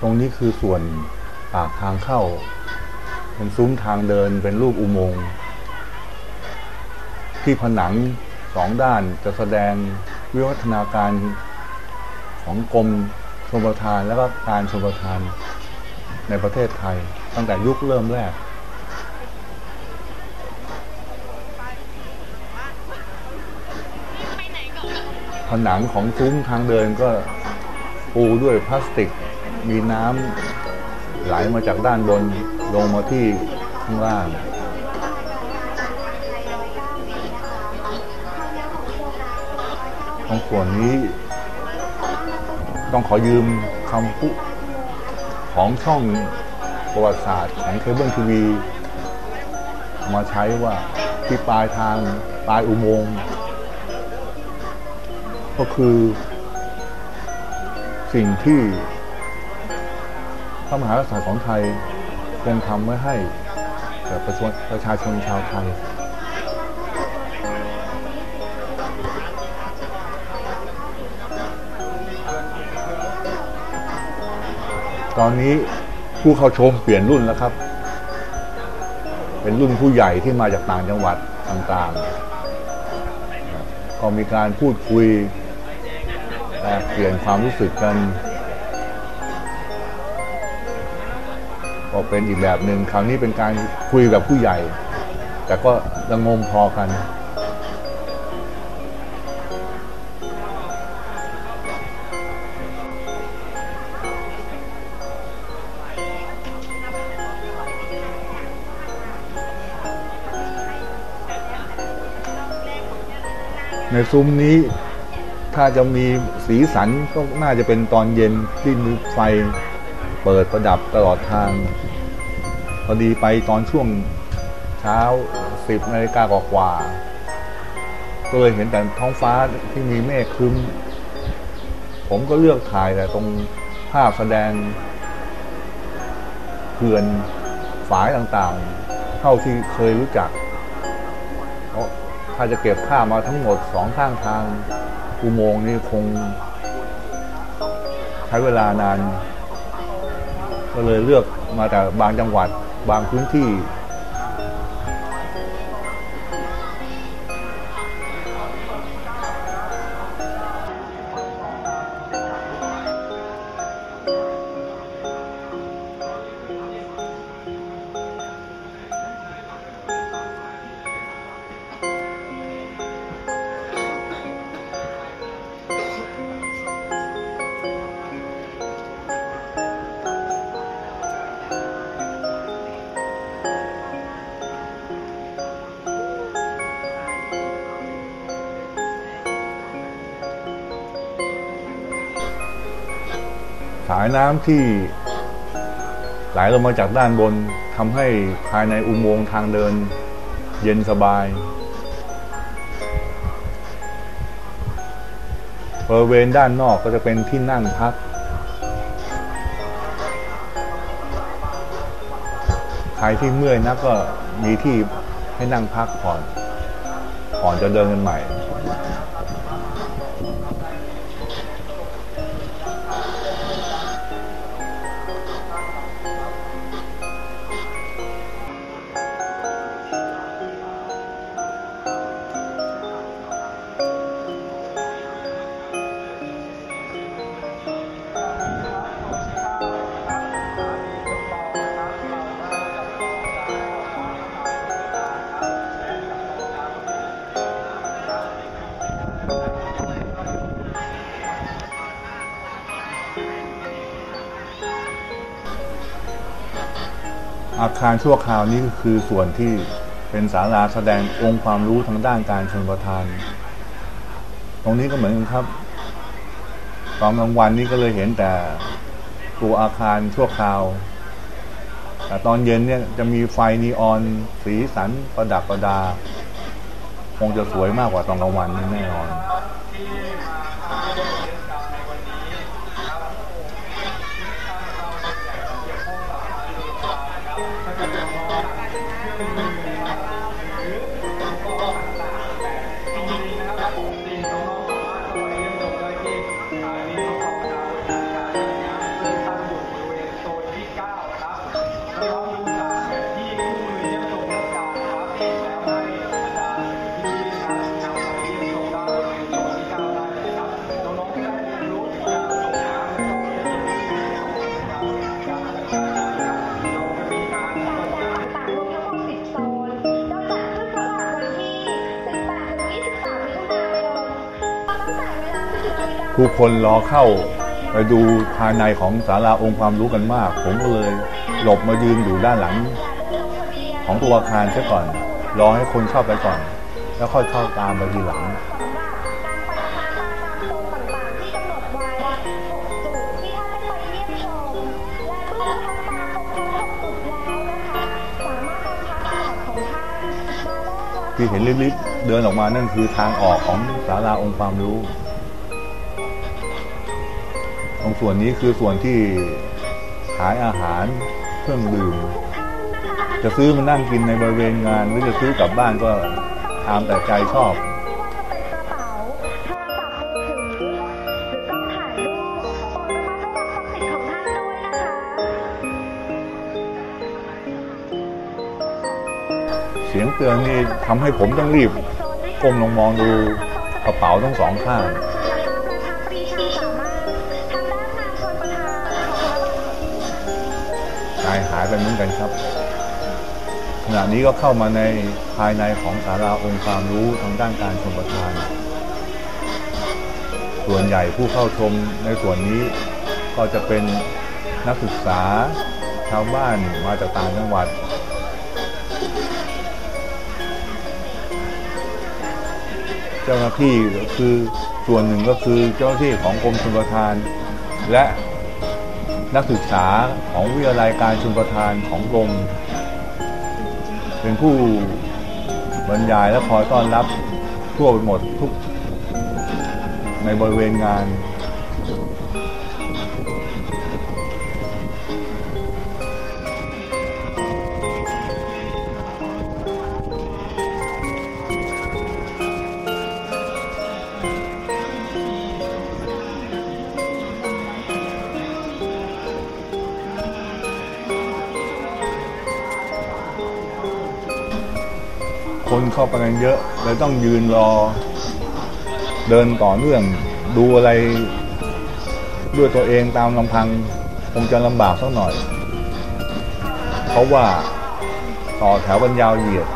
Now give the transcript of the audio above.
ตรงนี้คือส่วนปากทางเข้า เป็นซุ้มทางเดินเป็นรูปอุโมงค์ที่ผนังสองด้านจะแสดงวิวัฒนาการของกรมชมประทานและก็การชมประทานในประเทศไทย ตั้งแต่ยุคเริ่มแรก ผนังของซุ้มทางเดินก็ปูด้วยพลาสติก มีน้ำไหลมาจากด้านบนลงมาที่ข้างล่างของส่วนนี้ ต้องขอยืมคำพูดของช่องประวัติศาสตร์ของเคเบิลทีวี มาใช้ว่าที่ปลายทางปลายอุโมงค์ก็คือสิ่งที่ พระมหากษัตริย์ของไทยคงทำไว้ให้ประชาประชาชนชาวไทยตอนนี้ผู้เข้าชมเปลี่ยนรุ่นแล้วครับ เป็นรุ่นผู้ใหญ่ที่มาจากต่างจังหวัดต่างๆ ก็มีการพูดคุยเปลี่ยนความรู้สึกกัน ก็เป็นอีกแบบหนึ่งคราวนี้เป็นการคุยแบบผู้ใหญ่ แต่ก็ระงมพอกันในซุ้มนี้ถ้าจะมีสีสันก็น่าจะเป็นตอนเย็นที่มีไฟ เปิดประดับตลอดทาง พอดีไปตอนช่วงเช้าสิบนาฬิกากว่าก็เลยเห็นแต่ท้องฟ้าที่มีเมฆครึ้ม ผมก็เลือกถ่ายแต่ตรงภาพแสดงเขื่อนฝายต่างๆ เท่าที่เคยรู้จัก เพราะถ้าจะเก็บภาพมาทั้งหมดสองข้างทางอุโมงค์นี่คง ใช้เวลานาน ก็เลยเลือกมาแต่บางจังหวัดบางพื้นที่ สายน้ำที่ไหลลงมาจากด้านบนทำให้ภายในอุโมงค์ทางเดิน เย็นสบายบริเวณด้านนอกก็จะเป็นที่นั่งพัก ใครที่เมื่อยนักก็มีที่ให้นั่งพักก่อนก่อนจะเดินกันใหม่ อาคารชั่วคราวนี้คือส่วนที่เป็นศาลาแสดงองค์ความรู้ทางด้านการชนประทาน ตรงนี้ก็เหมือนกันครับตอนกลางวันนี้ก็เลยเห็นแต่ตัวอาคารชั่วคราวแต่ตอนเย็นเนี่ยจะมีไฟนีออนสีสันประดับประดา คงจะสวยมากกว่าตอนกลางวันแน่นอน ผู้คนรอเข้าไปดูภายในของศาลาองค์ความรู้กันมาก ผมก็เลยหลบมายืนอยู่ด้านหลัง ของตัวอาคารเสียก่อน รอให้คนเข้าไปก่อน แล้วค่อยเข้าตามไปทีหลังที่เห็นลิบๆเดินออกมานั่นคือทางออกของศาลาองค์ความรู้ ส่วนนี้คือส่วนที่ขายอาหารเครื่องดื่ม จะซื้อมานั่งกินในบริเวณงาน หรือจะซื้อกลับบ้านก็ตามแต่ใจชอบเสียงเตือนนี่ทำให้ผมต้องรีบก้มลงมองดูกระเป๋าทั้งสองข้างายหายไปเหมือนกันครับ ขณะนี้ก็เข้ามาในภายในของศาลาองค์ความรู้ทางด้านการชมประทาน ส่วนใหญ่ผู้เข้าชมในส่วนนี้ก็จะเป็นนักศึกษาชาวบ้านมาจากต่างจังหวัด เจ้าหน้าที่ก็คือส่วนหนึ่งก็คือเจ้าหน้าที่ของกรมชลประทาน และ นักศึกษาของวิทยาลัยการชุมประทานของกรมเป็นผู้บรรยายและคอยต้อนรับทั่วไปหมดทุกในบริเวณงาน คนเข้าไปกันเยอะเลยต้องยืนรอ เดินต่อเนื่อง ดูอะไร ด้วยตัวเองตามลำพังคงจะลำบากสักหน่อย เพราะว่าต่อแถวกันยาวเหยียด